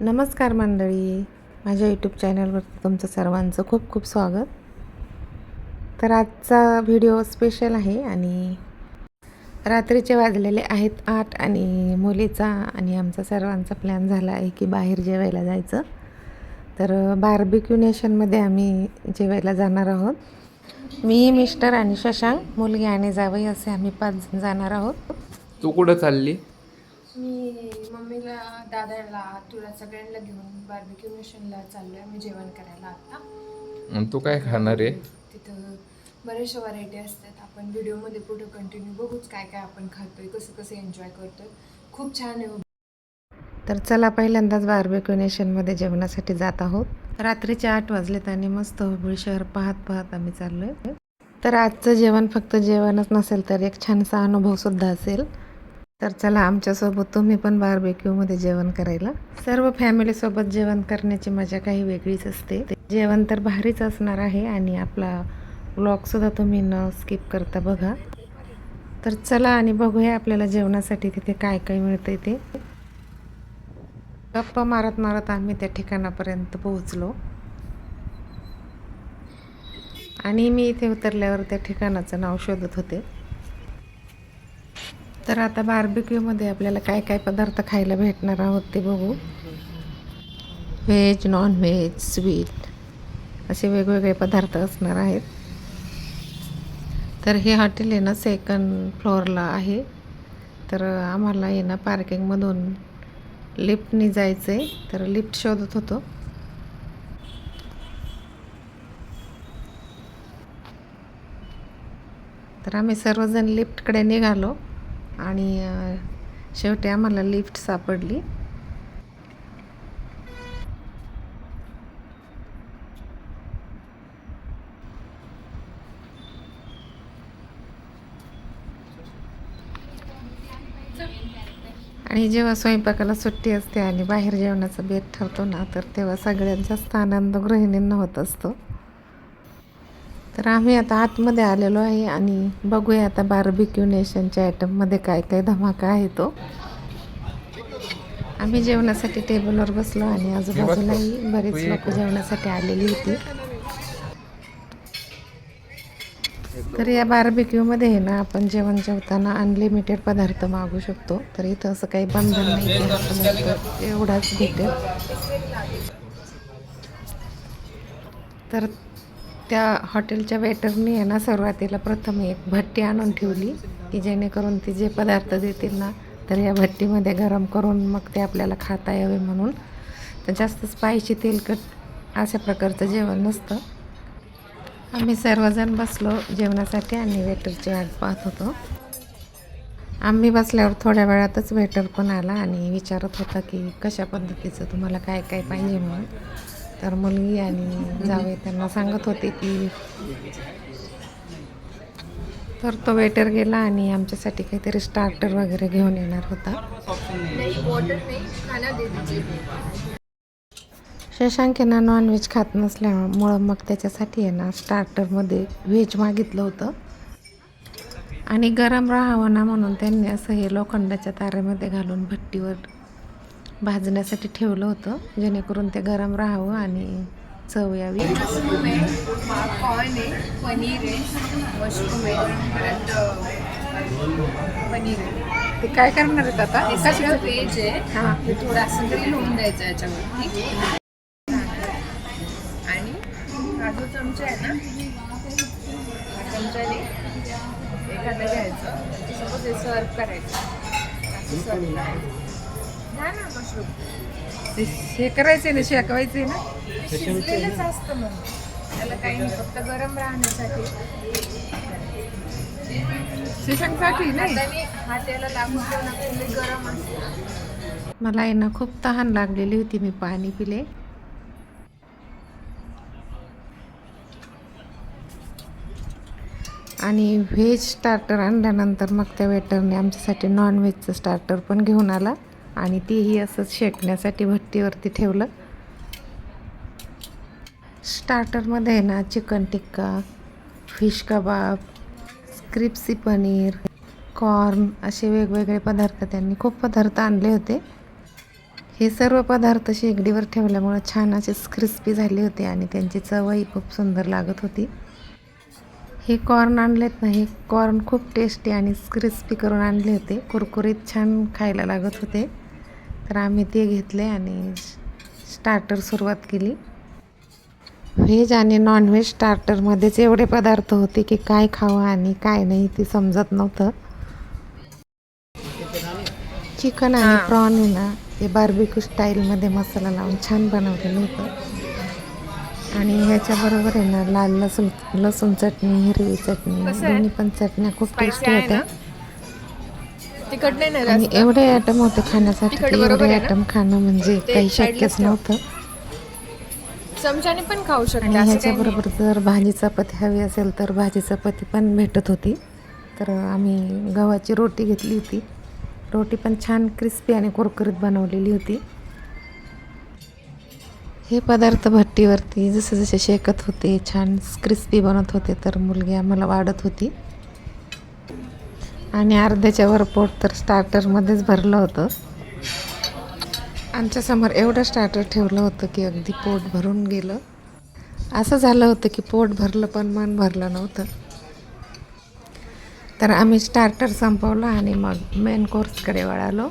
नमस्कार मंडळी. माझ्या यूट्यूब चॅनलवरती तुमचं सर्वांचं खूप खूप स्वागत. तर आजचा व्हिडिओ स्पेशल आहे आणि रात्रीचे वाजलेले आहेत आठ आणि मुलीचा आणि आमचा सर्वांचा प्लॅन झाला आहे की बाहेर जेवायला जायचं. तर बार्बिक्यू नेशनमध्ये आम्ही जेवायला जाणार आहोत. मी मिस्टर आणि शशांक मुलगी आणि जावई असे आम्ही पाच जण जाणार आहोत. तू कुठं चालली? मी मम्मीला दादाला तुला सगळ्यांना घेऊन बार्बिक्यू मिशनला चाललोय आम्ही जेवण करायला आता. तू काय खाणार आहे? तिथं बऱ्याचशा व्हरायटी असतात. आपण व्हिडिओमध्ये पुढे कंटिन्यू बघूच काय काय आपण खातोय कसं कसं एन्जॉय करतोय. खूप छान आहे. तर चला पहिल्यांदाच बार्बेक्यू नेशनमध्ये जेवणासाठी जात आहोत. रात्रीचे आठ वाजलेत आणि मस्त हुबळी शहर पाहत पाहत आम्ही चाललोय. तर आजचं जेवण फक्त जेवणच नसेल तर एक छानसा अनुभव सुद्धा असेल. तर चला आमच्यासोबत तुम्ही पण बार्बेक्यूमध्ये जेवण करायला. सर्व फॅमिलीसोबत जेवण करण्याची मजा काही वेगळीच असते. जेवण तर भारीच असणार आहे आणि आपला ब्लॉगसुद्धा तुम्ही न स्किप करता बघा. तर चला आणि बघूया आपल्याला जेवणासाठी तिथे काय काय मिळतं ते. गप्पा मारत मारत आम्ही त्या ठिकाणापर्यंत पोहोचलो. आणि मी इथे उतरल्यावर त्या ठिकाणाचं नाव शोधत होते. तर आता बार्बिक्यूमध्ये आपल्याला काय काय पदार्थ खायला भेटणार आहोत ते बघू. व्हेज नॉन व्हेज स्वीट असे वेगवेगळे पदार्थ असणार आहेत. तर हे हॉटेल आहे ना सेकंड फ्लोअरला आहे. तर आम्हाला आहे ना पार्किंगमधून लिफ्टनी जायचं आहे तर लिफ्ट शोधत होतो. तर आम्ही सर्वजण लिफ्टकडे निघालो. आणि शेवटी आम्हाला लिफ्ट सापडली. आणि जेव्हा स्वयंपाकाला सुट्टी असते आणि बाहेर जेवणाचा बेत ठरतो ना तर तेव्हा सगळ्यात जास्त आनंद गृहिणींना होत असतो. तर आम्ही आता आतमध्ये आलेलो आहे आणि बघूया आता बार्बिक्यू नेशनच्या आयटममध्ये काय काय धमाका आहे तो. आम्ही जेवणासाठी टेबलवर बसलो आणि आजूबाजूलाही बरेच लोक जेवणासाठी आलेली होती. तर या बार्बिक्यूमध्ये आहे ना आपण जेवण जेवताना अनलिमिटेड पदार्थ मागू शकतो. तर इथं असं काही बंधन नाही एवढाच भेटेल. तर त्या हॉटेलच्या वेटरनी आहे ना सुरुवातीला प्रथम एक भट्टी आणून ठेवली की जेणेकरून ती जे पदार्थ देतील ना तर या भट्टीमध्ये गरम करून मग ते आपल्याला खाता यावे म्हणून. तर जास्त स्पायसी तेलकट अशा प्रकारचं जेवण नसतं. आम्ही सर्वजण बसलो जेवणासाठी आणि वेटरची वाट पाहत होतो. आम्ही बसल्यावर थोड्या वेळातच वेटर पण आला आणि विचारत होता की कशा पद्धतीचं तुम्हाला काय काय पाहिजे म्हणून. तर मुलगी आणि जावे त्यांना सांगत होते की तर तो वेटर गेला आणि आमच्यासाठी काहीतरी स्टार्टर वगैरे घेऊन येणार होता. शशांक यांना नॉनव्हेज खात नसल्यामुळं मग त्याच्यासाठी आहे ना स्टार्टरमध्ये व्हेज मागितलं होतं. आणि गरम राहावं ना म्हणून त्यांनी असं हे लोखंडाच्या तारेमध्ये घालून भट्टीवर भाजण्यासाठी ठेवलं होतं जेणेकरून ते गरम राहावं आणि चव यावी. मशरूम आहे कॉर्न आहे पनीर आहे मशरूम आहे परत पनीर आहे ते काय करणार आहेत आता? हे सगळं व्हेज आहे. हां. हे थोडं असं तरी होऊन द्यायचं याच्यावरती. आणि हा जो चमचा आहे ना? हा चमच्याने एखादं घ्यायचं. सपोज हे सर्व करायचं. असं सर्व करायचं. हे करायचे ना शेकवायचे ना. शिजलेलंच असतं मग. त्याला काही नाही फक्त गरम राहण्यासाठी. शशांकसाठी हाताने हाताला लागून ठेवून आपल्याला गरम असतं. मला आहे ना खूप तहान लागलेली होती मी पाणी पिले. आणि व्हेज स्टार्टर आणल्यानंतर मग त्या वेटरने आमच्यासाठी नॉन व्हेजचं स्टार्टर पण घेऊन आला. आणि तीही असंच शेकण्यासाठी भट्टीवरती ठेवलं. स्टार्टरमध्ये आहे ना chicken tikka fish kebab crispy paneer corn असे वेगवेगळे पदार्थ त्यांनी खूप पदार्थ आणले होते. हे सर्व पदार्थ शेगडीवर ठेवल्यामुळं छान असे क्रिस्पी झाले होते आणि त्यांची चवही खूप सुंदर लागत होती. हे कॉर्न आणलेत ना हे कॉर्न खूप टेस्टी आणि क्रिस्पी करून आणले होते. कुरकुरीत छान खायला लागत होते. तर आम्ही ते घेतले आणि स्टार्टर सुरुवात केली व्हेज आणि नॉनव्हेज स्टार्टरमध्येच एवढे पदार्थ होते की काय खावं आणि काय नाही ते समजत नव्हतं चिकन आणि. प्रॉन आहे ना हे बार्बिक्यू स्टाईलमध्ये मसाला लावून छान बनवलेलं होतं आणि ह्याच्याबरोबर आहे ना लाल लसूण लसूण चटणी हिरवी चटणी? दोन्ही पण चटण्या खूप टेस्टी होत्या? तिखट नाही आणि एवढे आयटम होते खाण्यासाठी एवढे? आयटम खाणं म्हणजे काही शक्यच. नव्हतं. चमच्याने पण खाऊ शकते ह्याच्याबरोबर जर भाजी चपाती हवी असेल तर भाजी चपाती पण भेटत होती. तर आम्ही गव्हाची रोटी घेतली होती. रोटी पण छान क्रिस्पी आणि कुरकुरीत बनवलेली होती. हे पदार्थ भट्टीवरती जसे जसे शेकत होते छान क्रिस्पी बनत होते तर मुलगी आम्हाला वाढत होती. आणि अर्ध्याच्या वर पोट तर स्टार्टरमध्येच भरलं होतं. आमच्यासमोर एवढं स्टार्टर ठेवलं होतं की अगदी पोट भरून गेलं. असं झालं होतं की पोट भरलं पण मन भरलं नव्हतं. तर आम्ही स्टार्टर संपवलं आणि मग मेन कोर्सकडे वळालो.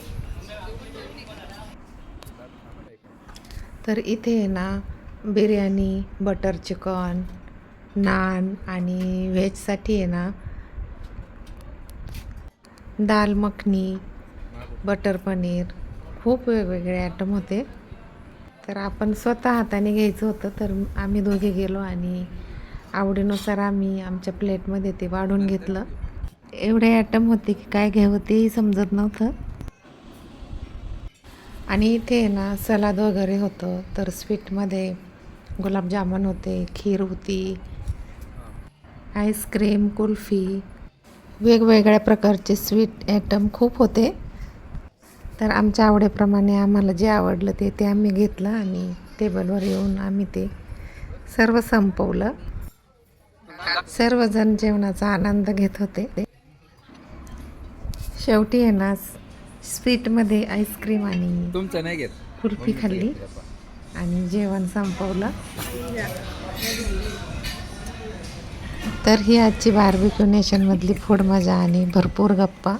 तर इथे आहे ना बिर्याणी बटर चिकन नान आणि व्हेजसाठी आहे ना दाल मखनी बटर पनीर खूप वेगवेगळे आयटम होते. तर आपण स्वतः हाताने घ्यायचं होतं तर आम्ही दोघे गेलो आणि आवडीनुसार आम्ही आमच्या प्लेटमध्ये ते वाढून घेतलं. एवढे आयटम होते की काय घ्यावं तेही समजत नव्हतं. आणि इथे आहे ना सलाद वगैरे होतं तर स्वीटमध्ये गुलाबजामुन होते खीर होती आईस्क्रीम कुल्फी वेगवेगळ्या प्रकारचे स्वीट आयटम खूप होते. तर आमच्या आवडीप्रमाणे आम्हाला जे आवडलं ते ते आम्ही घेतलं आणि टेबलवर येऊन आम्ही ते सर्व संपवलं. सर्वजण जेवणाचा आनंद घेत होते. शेवटी ना स्वीटमध्ये आईस्क्रीम आणि तुमचं नाही घेत? कुल्फी खाल्ली. आणि जेवण संपवलं. तर ही आजची बार्बिक्यू नेशनमधली फूड मजा आणि भरपूर गप्पा.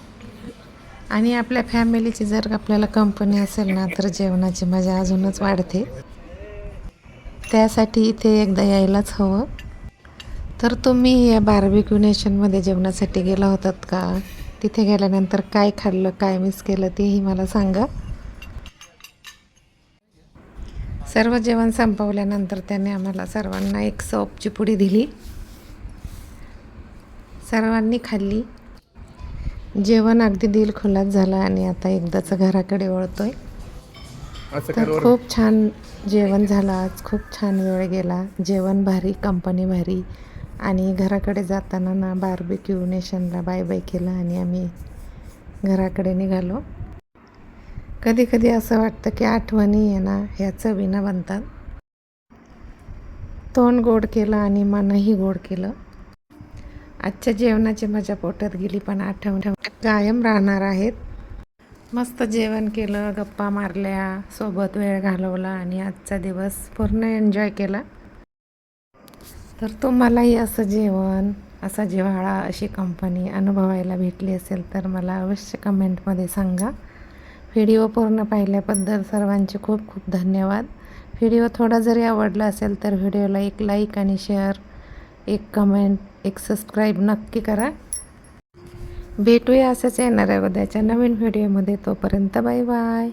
आणि आपल्या फॅमिलीची जर आपल्याला कंपनी असेल ना तर जेवणाची मजा अजूनच वाढते. त्यासाठी इथे एकदा यायलाच हवं. तर तुम्ही या बार्बिक्यू नेशनमध्ये जेवणासाठी गेला होतात का? तिथे गेल्यानंतर काय खाल्लं काय मिस केलं तेही मला सांगा. सर्व जेवण संपवल्यानंतर त्याने आम्हाला सर्वांना एक सोपची पुडी दिली. सर्वांनी खाल्ली. जेवण अगदी दिल खुलात झालं आणि आता एकदाच घराकडे वळतोय. तर खूप छान जेवण झालं. आज खूप छान वेळ गेला. जेवण भारी कंपनी भारी. आणि घराकडे जाताना ना बार्बिक्यू नेशनला बाय बाय केलं आणि आम्ही घराकडे निघालो. कधी कधी असं वाटतं की आठवणी आहे ना ह्या चवीनं बनतात. तोंड गोड केलं आणि मनही गोड केलं. आजच्या जेवणाची मजा पोटात गेली पण आठवण कायम राहणार आहेत. मस्त जेवण केलं गप्पा मारल्या सोबत वेळ घालवला आणि आजचा दिवस पूर्ण एन्जॉय केला. तर तुम्हालाही असं जेवण असा जिव्हाळा अशी कंपनी अनुभवायला भेटली असेल तर मला अवश्य कमेंटमध्ये सांगा. व्हिडिओ पूर्ण पाहिल्याबद्दल सर्वांचे खूप खूप धन्यवाद. व्हिडिओ थोडा जरी आवडला असेल तर व्हिडिओला एक लाईक आणि शेअर एक कमेंट एक सबस्क्राईब नक्की करा. भेटूया असंच येणार आहे उद्याच्या नवीन व्हिडिओमध्ये तोपर्यंत बाय बाय